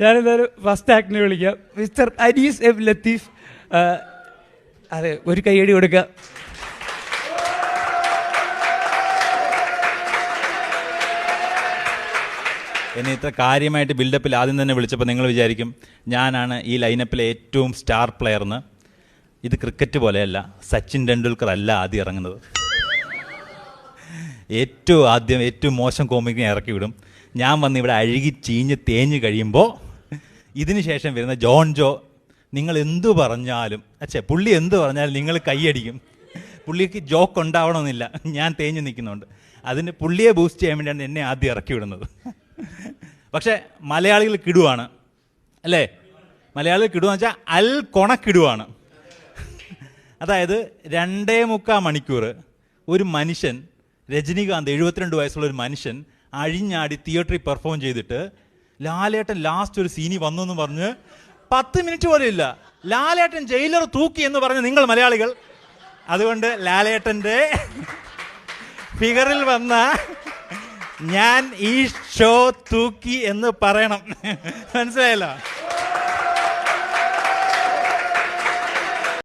ഞാനെന്തായാലും ഫസ്റ്റ് ആക്ടിനെ വിളിക്കാം. Mister Anees M Latheef അതെ ഒരു കൈയടി കൊടുക്കുക എന്നെ ഇത്ര കാര്യമായിട്ട് ബിൽഡപ്പിൽ ആദ്യം തന്നെ വിളിച്ചപ്പോൾ നിങ്ങൾ വിചാരിക്കും ഞാനാണ് ഈ ലൈനപ്പിലെ ഏറ്റവും സ്റ്റാർ പ്ലെയർന്ന് ഇത് ക്രിക്കറ്റ് പോലെയല്ല സച്ചിൻ ടെണ്ടുൽക്കർ അല്ല ആദ്യം ഇറങ്ങുന്നത്. ഏറ്റവും ആദ്യം ഏറ്റവും മോശം കോമിക്കിനെ ഇറക്കി വിടും. ഞാൻ വന്ന് ഇവിടെ അഴുകി ചീഞ്ഞ് തേഞ്ഞ് കഴിയുമ്പോൾ ഇതിന് ശേഷം വരുന്ന ജോൺ ജോ നിങ്ങൾ എന്തു പറഞ്ഞാലും അച്ഛേ പുള്ളി എന്ത് പറഞ്ഞാലും നിങ്ങൾ കൈയടിക്കും. പുള്ളിക്ക് ജോക്ക് ഉണ്ടാവണമെന്നില്ല. ഞാൻ തേഞ്ഞ് നിൽക്കുന്നുണ്ട്. അതിന് പുള്ളിയെ ബൂസ്റ്റ് ചെയ്യാൻ വേണ്ടിയാണ് എന്നെ ആദ്യം ഇറക്കി വിടുന്നത്. പക്ഷേ മലയാളികൾ കിടുവാണ്. അല്ലേ? മലയാളികൾ കിടുവാന്ന് വെച്ചാൽ അൽ കൊണക്കിടുവാണ് അതായത് രണ്ടേ മുക്കാൽ മണിക്കൂർ ഒരു മനുഷ്യൻ രജനീകാന്ത് എഴുപത്തിരണ്ട് വയസ്സുള്ള ഒരു മനുഷ്യൻ അഴിഞ്ഞാടി തിയേറ്ററിൽ പെർഫോം ചെയ്തിട്ട് ലാലേട്ടൻ ലാസ്റ്റ് ഒരു സീനി വന്നു എന്ന് പറഞ്ഞ് പത്ത് മിനിറ്റ് പോലും ഇല്ല. ലാലേട്ടൻ ജയിലർ തൂക്കി എന്ന് പറഞ്ഞ് നിങ്ങൾ മലയാളികൾ. അതുകൊണ്ട് ലാലേട്ടന്റെ ഫിഗറിൽ വന്ന ഞാൻ ഈ ഷോ തൂക്കി എന്ന് പറയണം. മനസ്സിലായല്ലോ?